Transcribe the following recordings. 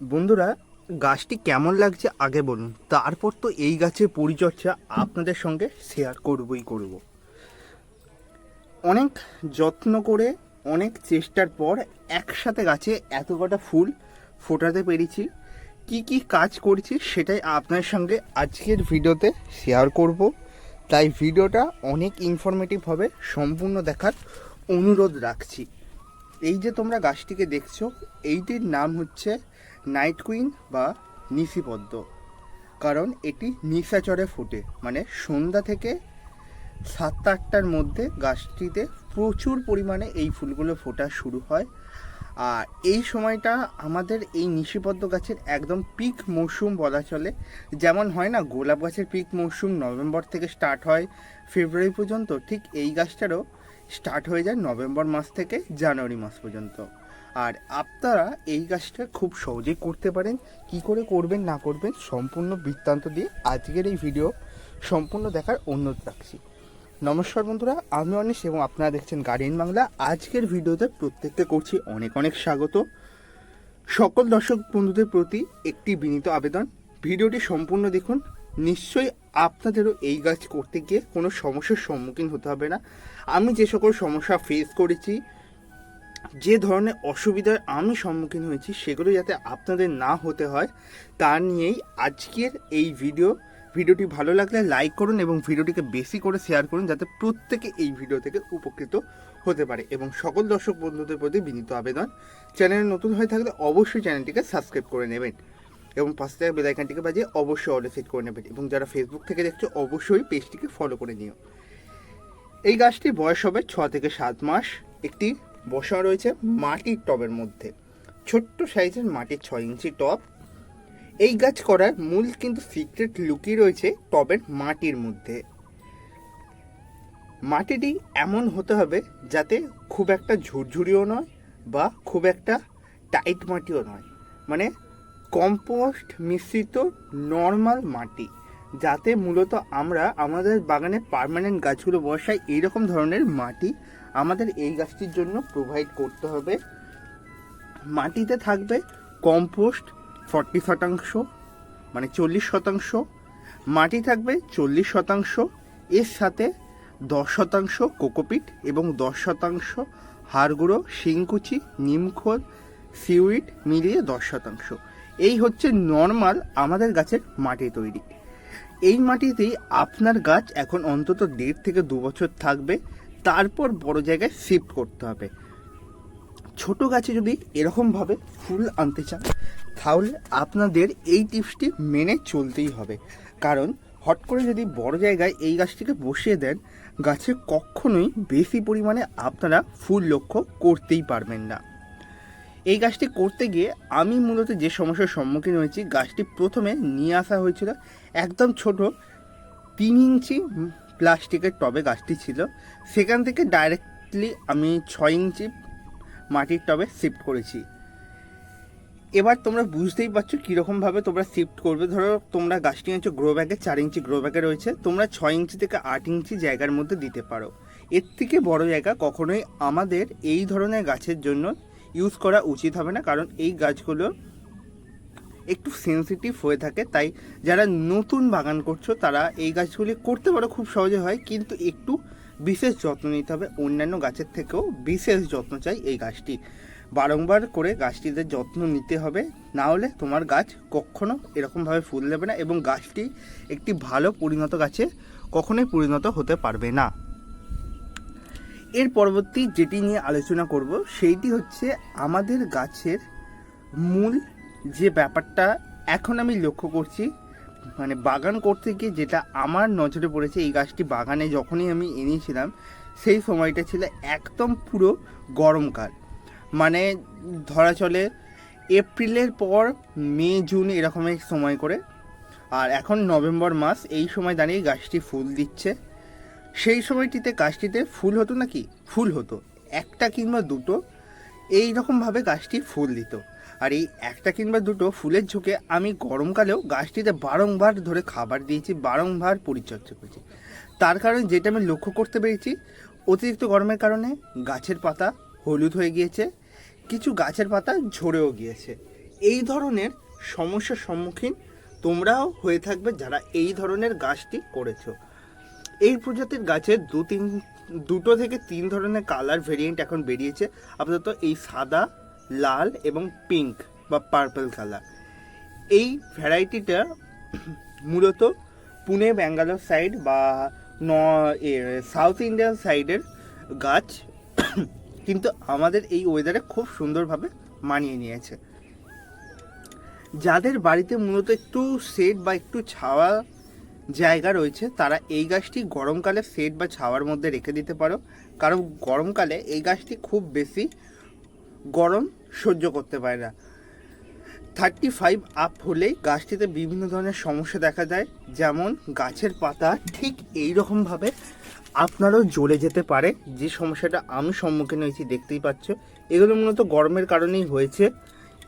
বন্ধুরা, গাছটি কেমন লাগছে আগে বলুন। তারপর তো এই গাছের পরিচর্যা আপনাদের সঙ্গে শেয়ার করবই করব। অনেক যত্ন করে, অনেক চেষ্টার পর একসাথে গাছে এত কটা ফুল ফোটাতে পেরেছি। কি কি কাজ করছি সেটাই আপনার সঙ্গে আজকের ভিডিওতে শেয়ার করব। তাই ভিডিওটা অনেক ইনফরমেটিভ হবে, সম্পূর্ণ দেখার অনুরোধ রাখছি। এই যে তোমরা গাছটিকে দেখছ, এইটির নাম হচ্ছে নাইট কুইন বা নিশিপদ্ম। কারণ এটি নিশাচরে ফোটে মানে সন্ধ্যা থেকে সাতটা আটটার মধ্যে গাছটিতে প্রচুর পরিমাণে এই ফুলগুলো ফোটা শুরু হয়। আর এই সময়টা আমাদের এই নিশিপদ্ম গাছের একদম পিক মৌসুম বলা চলে। যেমন হয় না, গোলাপ গাছের পিক মৌসুম নভেম্বর থেকে স্টার্ট হয়, ফেব্রুয়ারি পর্যন্ত ঠিক এই গাছটারও স্টার্ট হয়ে যায় নভেম্বর মাস থেকে জানুয়ারি মাস পর্যন্ত। আর আপনারা এই গাছটা খুব সহজেই করতে পারেন। কি করে করবেন, না করবেন, সম্পূর্ণ বৃত্তান্ত দিয়ে আজকের এই ভিডিও সম্পূর্ণ দেখার অনুরোধ রাখছি। নমস্কার বন্ধুরা, আমি অনিশ এবং আপনারা দেখছেন গার্ডিয়ান বাংলা। আজকের ভিডিওতে প্রত্যেককে করছি অনেক অনেক স্বাগত। সকল দর্শক বন্ধুদের প্রতি একটি বিনীত আবেদন। ভিডিওটি সম্পূর্ণ দেখুন। নিশ্চয়ই আপনাদেরও এই গাছ করতে গিয়ে কোনো সমস্যার সম্মুখীন হতে হবে না। আমি যে সকল সমস্যা ফেস করেছি যে ধরনের অসুবিধার আমি সম্মুখীন হয়েছি সেগুলো যাতে আপনাদের না হতে হয়, তা নিয়েই আজকের এই ভিডিও। ভিডিওটি ভালো লাগলে লাইক করুন এবং ভিডিওটিকে বেশি করে শেয়ার করুন যাতে প্রত্যেকে এই ভিডিও থেকে উপকৃত হতে পারে এবং সকল দর্শক বন্ধুদের প্রতি বিনীত আবেদন। চ্যানেলে নতুন হয়ে থাকলে অবশ্যই চ্যানেলটিকে সাবস্ক্রাইব করে নেবেন এবং পাশে থাকা বেলাইকানটিকে বাজিয়ে অবশ্যই অর্ডার সেট করে নেবেন এবং যারা ফেসবুক থেকে দেখছ অবশ্যই পেজটিকে ফলো করে নিও। এই গাছটির বয়স হবে ছ থেকে সাত মাস। একটি বসা রয়েছে মাটির টবের মধ্যে। ছোট্ট সাইজের মাটির ছয় ইঞ্চি টব। এই গাছ করার মূল কিন্তু সিক্রেট লুকিয়ে রয়েছে টবের মাটির মধ্যে। মাটিটি এমন হতে হবে যাতে খুব একটা ঝুরঝুরিও নয় বা খুব একটা টাইট মাটিও নয়। মানে কম্পোস্ট মিশ্রিত নর্মাল মাটি, যাতে মূলত আমরা আমাদের বাগানে পার্মানেন্ট গাছগুলো বসাই, এইরকম ধরনের মাটি আমাদের এই গাছটির জন্য প্রোভাইড করতে হবে। মাটিতে থাকবে কম্পোস্ট ফর্টি শতাংশ মানে চল্লিশ শতাংশ। মাটি থাকবে চল্লিশ শতাংশ, এর সাথে দশ শতাংশ কোকোপিট এবং দশ শতাংশ হাড় গুঁড়ো, শিংকুচি, নিমখোল, সিউইড মিলিয়ে দশ শতাংশ। এই হচ্ছে নর্মাল আমাদের গাছের মাটি তৈরি। এই মাটিতেই আপনার গাছ এখন অন্তত দেড় থেকে দু বছর থাকবে। তারপর বড় জায়গায় শিফট করতে হবে। ছোট গাছে যদি এরকমভাবে ফুল আনতে চান, তাহলে আপনাদের এই টিপসটি মেনে চলতেই হবে। কারণ হট করে যদি বড় জায়গায় এই গাছটিকে বসিয়ে দেন, গাছে কখনোই বেশি পরিমাণে আপনারা ফুল লক্ষ্য করতেই পারবেন না। এই গাছটি করতে গিয়ে আমি মূলত যে সমস্যার সম্মুখীন হয়েছি, গাছটি প্রথমে নিয়ে আসা হয়েছিল একদম ছোট, তিন ইঞ্চি প্লাস্টিকের টবে গাছটি ছিল, সেখান থেকে ডাইরেক্টলি আমি ছয় ইঞ্চি মাটির টবে শিফট করেছি। এবার তোমরা বুঝতেই পারছ কীরকমভাবে তোমরা শিফট করবে। ধরো তোমরা গাছটি নিয়েছো গ্রো ব্যাগে চার ইঞ্চি গ্রো ব্যাগে রয়েছে, তোমরা ছয় ইঞ্চি থেকে আট ইঞ্চি জায়গার মধ্যে দিতে পারো। এর থেকে বড় জায়গা কখনোই আমাদের এই ধরনের গাছের জন্য ইউজ করা উচিত হবে না, কারণ এই গাছগুলো একটু সেন্সিটিভ হয়ে থাকে। তাই যারা নতুন বাগান করছ, তারা এই গাছগুলি করতে পারো, খুব সহজে হয়। কিন্তু একটু বিশেষ যত্ন নিতে হবে। অন্যান্য গাছের থেকেও বিশেষ যত্ন চাই এই গাছটি। বারংবার করে গাছটিতে যত্ন নিতে হবে। না হলে তোমার গাছ কখনো এরকমভাবে ফুল দেবে না এবং গাছটি একটি ভালো পরিণত গাছে কখনোই পরিণত হতে পারবে না। এর পরবর্তী যেটি নিয়ে আলোচনা করব, সেইটি হচ্ছে আমাদের গাছের মূল যে ব্যাপারটা এখন আমি লক্ষ্য করছি মানে বাগান করতে গিয়ে যেটা আমার নজরে পড়েছে, এই গাছটি বাগানে যখনই আমি এনেছিলাম, সেই সময়টা ছিল একদম পুরো গরমকাল। মানে ধরা চলে এপ্রিলের পর মে, জুন এরকমের সময় করে, আর এখন নভেম্বর মাস, এই সময় দাঁড়িয়ে গাছটি ফুল দিচ্ছে। সেই সময়টিতে গাছটিতে ফুল হতো নাকি? ফুল হতো। একটা কিংবা দুটো। এই রকমভাবে গাছটি ফুল দিত। আর এই একটা কিংবা দুটো ফুলের ঝোঁকে আমি গরমকালেও গাছটিতে বারংবার ধরে খাবার দিয়েছি, বারংবার পরিচর্যা করেছি। তার কারণে যেটা আমি লক্ষ্য করতে পেরেছি, অতিরিক্ত গরমের কারণে গাছের পাতা হলুদ হয়ে গিয়েছে, কিছু গাছের পাতা ঝরেও গিয়েছে। এই ধরনের সমস্যার সম্মুখীন তোমরাও হয়ে থাকবে যারা এই ধরনের গাছটি করেছ। এই প্রজাতির গাছের দু তিন, দুটো থেকে তিন ধরনের কালার ভেরিয়েন্ট এখন বেরিয়েছে। আপাতত এই সাদা লাল এবং পিঙ্ক বা পার্পল কালার। এই ভ্যারাইটিটা মূলত পুনে, ব্যাঙ্গালোর সাইড বা ন সাউথ ইন্ডিয়ান সাইডের গাছ। কিন্তু আমাদের এই ওয়েদারে খুব সুন্দরভাবে মানিয়ে নিয়েছে। যাদের বাড়িতে মূলত একটু শেড বা একটু ছাওয়া জায়গা রয়েছে, তারা এই গাছটি গরমকালে শেড বা ছাওয়ার মধ্যে রেখে দিতে পারো। কারণ গরমকালে এই গাছটি খুব বেশি গরম সহ্য করতে পারে না। থার্টি ফাইভ আপ হলেই গাছটিতে বিভিন্ন ধরনের সমস্যা দেখা যায়, যেমন গাছের পাতা ঠিক এই রকমভাবে আপনারও জ্বলে যেতে পারে। যে সমস্যাটা আমি সম্মুখীন হয়েছি, দেখতেই পাচ্ছ। এগুলো মূলত গরমের কারণেই হয়েছে।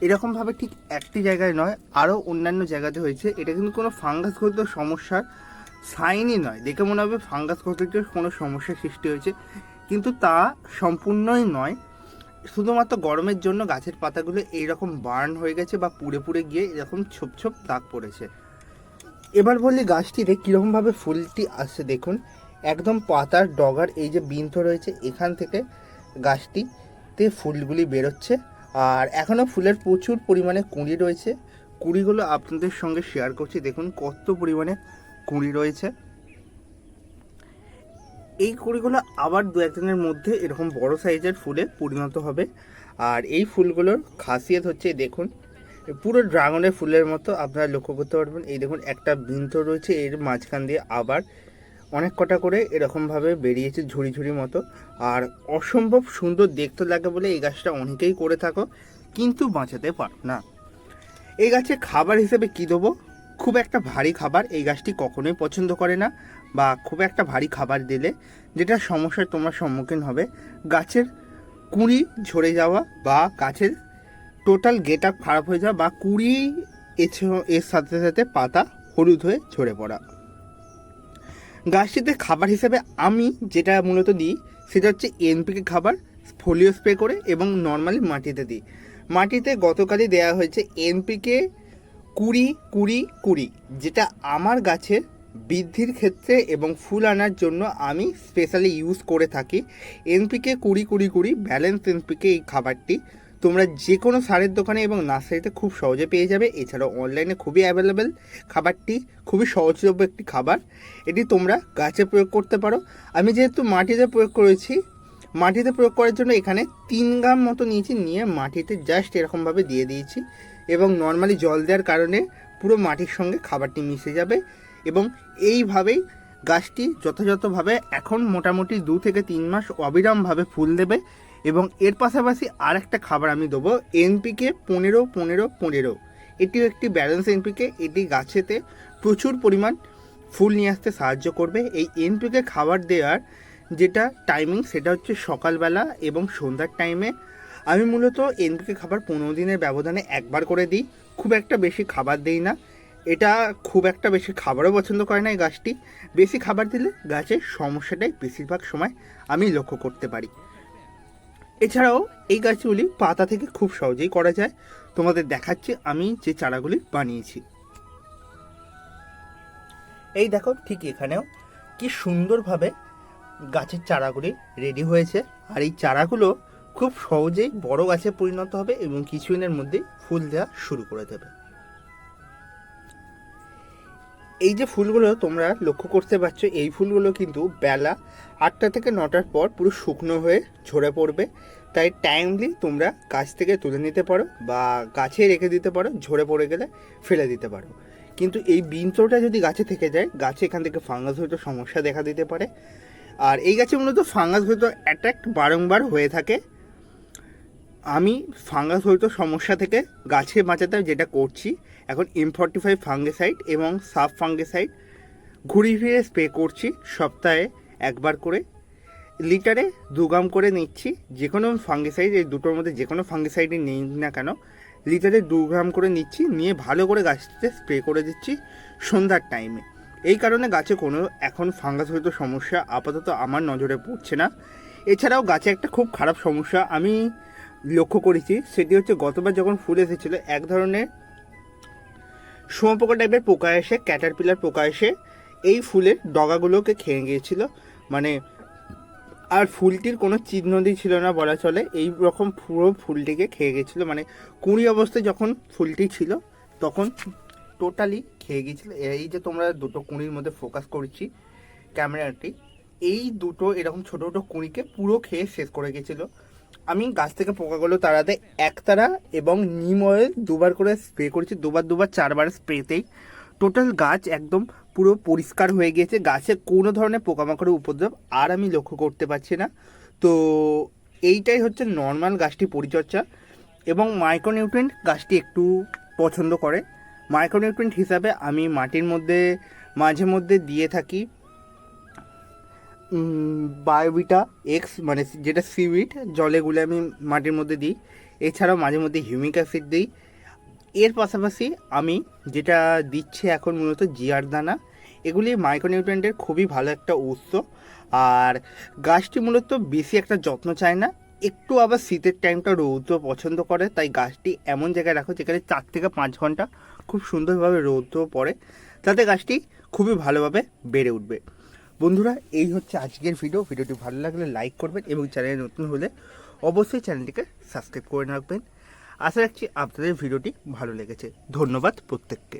এরকমভাবে ঠিক একটি জায়গায় নয়, আরও অন্যান্য জায়গাতে হয়েছে। এটা কিন্তু কোনো ফাঙ্গাসগত সমস্যার সাইনই নয়। দেখে মনে হবে ফাঙ্গাসগত কোনো সমস্যার সৃষ্টি হয়েছে। কিন্তু তা সম্পূর্ণই নয়। শুধুমাত্র গরমের জন্য গাছের পাতাগুলো এইরকম বার্ন হয়ে গেছে বা পুড়ে পুড়ে গিয়ে এরকম ছোপ ছোপ দাগ পড়েছে। এবার বললি গাছটিতে কীরকমভাবে ফুলটি আসছে দেখুন। একদম পাতার ডগার এই যে বিন্ত রয়েছে, এখান থেকে গাছটিতে ফুলগুলি বেরোচ্ছে। আর এখনও ফুলের প্রচুর পরিমাণে কুঁড়ি রয়েছে। কুঁড়িগুলো আপনাদের সঙ্গে শেয়ার করছি। দেখুন কত পরিমাণে কুঁড়ি রয়েছে। এই কুড়িগুলো আবার দু একদিনের মধ্যে এরকম বড় সাইজের ফুলে পরিণত হবে। আর এই ফুলগুলোর খাসিয়ত হচ্ছে দেখুন, পুরো ড্রাগনের ফুলের মতো আপনারা লক্ষ্য করতে পারবেন। এই দেখুন, একটা বৃন্ত রয়েছে, এর মাঝখান দিয়ে আবার অনেক কটা করে এরকমভাবে বেরিয়েছে ঝুড়ি ঝুড়ি মতো। আর অসম্ভব সুন্দর দেখতে লাগে বলে এই গাছটা অনেকেই করে থাকো, কিন্তু বাঁচাতে পারো না। এই গাছে খাবার হিসেবে কী দেবো? খুব একটা ভারী খাবার এই গাছটি কখনোই পছন্দ করে না। বা খুব একটা ভারী খাবার দিলে যেটা সমস্যার তোমার সম্মুখীন হবে, গাছের কুঁড়ি ঝরে যাওয়া বা গাছের টোটাল গেট আপ খারাপ হয়ে যাওয়া বা কুঁড়ি এর সাথে সাথে পাতা হলুদ হয়ে ঝরে পড়া। গাছটিতে খাবার হিসেবে আমি যেটা মূলত দিই, সেটা হচ্ছে এনপিকে খাবার, ফোলিও স্প্রে করে এবং নর্মালি মাটিতে দিই। মাটিতে গতকালই দেওয়া হয়েছে এনপিকে কুড়ি কুড়ি কুড়ি, যেটা আমার গাছের বৃদ্ধির ক্ষেত্রে এবং ফুল আনার জন্য আমি স্পেশালি ইউজ করে থাকি। এনপিকে কুড়ি কুড়ি কুড়ি ব্যালেন্স এনপিকে এই খাবারটি তোমরা যে কোনো সারের দোকানে এবং নার্সারিতে খুব সহজে পেয়ে যাবে। এছাড়াও অনলাইনে খুবই অ্যাভেলেবেল খাবারটি, খুবই সহজলভ্য একটি খাবার। এটি তোমরা গাছে প্রয়োগ করতে পারো। আমি যেহেতু মাটিতে প্রয়োগ করেছি, মাটিতে প্রয়োগ করার জন্য এখানে তিন গ্রাম মতো নিয়েছি, নিয়ে মাটিতে জাস্ট এরকমভাবে দিয়ে দিয়েছি এবং নর্মালি জল দেওয়ার কারণে পুরো মাটির সঙ্গে খাবারটি মিশে যাবে। এবং এইভাবেই গাছটি যথাযথভাবে এখন মোটামুটি দু থেকে তিন মাস অবিরামভাবে ফুল দেবে এবং এর পাশাপাশি আর একটা খাবার আমি দেবো এনপিকে পনেরো পনেরো পনেরো। এটিও একটি ব্যালেন্স এনপিকে এটি গাছেতে প্রচুর পরিমাণ ফুল নিয়ে আসতে সাহায্য করবে। এই এনপিকে খাবার দেওয়ার যেটা টাইমিং সেটা হচ্ছে সকালবেলা এবং সন্ধ্যার টাইমে আমি মূলত এনপিকে খাবার পনেরো দিনের ব্যবধানে একবার করে দিই, খুব একটা বেশি খাবার দিই না। এটা খুব একটা বেশি খাবারও পছন্দ করে না এই গাছটি। বেশি খাবার দিলে গাছের সমস্যাটাই বেশিরভাগ সময় আমি লক্ষ্য করতে পারি। এছাড়াও এই গাছগুলি পাতা থেকে খুব সহজেই করা যায়। তোমাদের দেখাচ্ছি আমি যে চারাগুলি বানিয়েছি। এই দেখো ঠিক এখানেও কি সুন্দরভাবে গাছের চারাগুলি রেডি হয়েছে। আর এই চারাগুলো খুব সহজেই বড় গাছে পরিণত হবে এবং কিছুদিনের মধ্যেই ফুল দেওয়া শুরু করে দেবে। এই যে ফুলগুলো তোমরা লক্ষ্য করতে পারছ, এই ফুলগুলো কিন্তু বেলা আটটা থেকে নটার পর পুরো শুকনো হয়ে ঝরে পড়বে। তাই টাইমলি তোমরা গাছ থেকে তুলে নিতে পারো বা গাছে রেখে দিতে পারো, ঝরে পড়ে গেলে ফেলে দিতে পারো। কিন্তু এই বিনচোটা যদি গাছে থেকে যায়, গাছে এখান থেকে ফাঙ্গাস হয়তো সমস্যা দেখা দিতে পারে। আর এই গাছে মূলত ফাঙ্গাস হয়তো অ্যাট্যাক্ট বারংবার হয়ে থাকে। আমি ফাঙ্গাস হয়তো সমস্যা থেকে গাছে বাঁচাতে যেটা করছি, এখন এম ফর্টি ফাইভ ফাঙ্গিসাইড এবং সাব ফাঙ্গিসাইড ঘুরিয়ে ফিরে স্প্রে করছি, সপ্তাহে একবার করে। লিটারে দু গ্রাম করে নিচ্ছি যে কোনো ফাঙ্গিসাইড এই দুটোর মধ্যে যে কোনো ফাঙ্গিসাইডই নেই না কেন, লিটারে দু গ্রাম করে নিচ্ছি, নিয়ে ভালো করে গাছটিতে স্প্রে করে দিচ্ছি সন্ধ্যার টাইমে এই কারণে গাছে কোনো এখন ফাঙ্গাস হয়তো সমস্যা আপাতত আমার নজরে পড়ছে না। এছাড়াও গাছে একটা খুব খারাপ সমস্যা, আমি লক্ষ্য করেছি, সেটি হচ্ছে গতবার যখন ফুল এসেছিল, এক ধরনের শুঁয়োপোকা টাইপের পোকা এসে ক্যাটারপিলার পোকা এসে এই ফুলের ডগাগুলোকে খেয়ে গিয়েছিল। মানে আর ফুলটির কোনো চিহ্নদি ছিল না বলা চলে, এই রকম পুরো ফুলটিকে খেয়ে গেছিল মানে কুড়ি অবস্থায় যখন ফুলটি ছিল, তখন টোটালি খেয়ে গিয়েছিল। এই যে তোমরা দুটো কুঁড়ির মধ্যে ফোকাস করছি ক্যামেরাটি এই দুটো এরকম ছোটো ছোটো কুঁড়িকে পুরো খেয়ে শেষ করে গেছিল আমি গাছ থেকে পোকাগুলো তাড়াতে একতারা এবং নিম অয়েল দুবার করে স্প্রে করেছি। দুবার দুবার, চারবার স্প্রেতেই টোটাল গাছ একদম পুরো পরিষ্কার হয়ে গিয়েছে। গাছে কোনো ধরনের পোকামাকড়ের উপদ্রব আর আমি লক্ষ্য করতে পারছি না। তো এইটাই হচ্ছে নর্মাল গাছটি পরিচর্যা এবং মাইক্রোনিউট্রেন্ট গাছটি একটু পছন্দ করে। মাইক্রোনিউট্রেন্ট হিসাবে আমি মাটির মধ্যে, মাঝে মধ্যে দিয়ে থাকি। বায়োবিটা এক্স মানে যেটা সিউইড জলে গুলে আমি মাটির মধ্যে দিই। এছাড়াও মাঝে মধ্যে হিউমিক অ্যাসিড দিই। এর পাশাপাশি আমি যেটা দিচ্ছি এখন মূলত জিয়ার দানা, এগুলি মাইক্রোনিউট্রিয়েন্টের খুবই ভালো একটা উৎস। আর গাছটি মূলত বেশি একটা যত্ন চায় না, একটু আবার শীতের টাইমটা রৌদ্র পছন্দ করে, তাই গাছটি এমন জায়গায় রাখো যেখানে চার থেকে পাঁচ ঘণ্টা খুব সুন্দরভাবে রৌদ্র পড়ে, তাতে গাছটি খুবই ভালোভাবে বেড়ে উঠবে। বন্ধুরা, এই হচ্ছে আজকের ভিডিও ভিডিওটি ভালো লাগলে লাইক করবেন এবং চ্যানেলে নতুন হলে অবশ্যই চ্যানেলটিকে সাবস্ক্রাইব করে রাখবেন। আশা রাখছি আপনাদের ভিডিওটি ভালো লেগেছে। ধন্যবাদ প্রত্যেককে।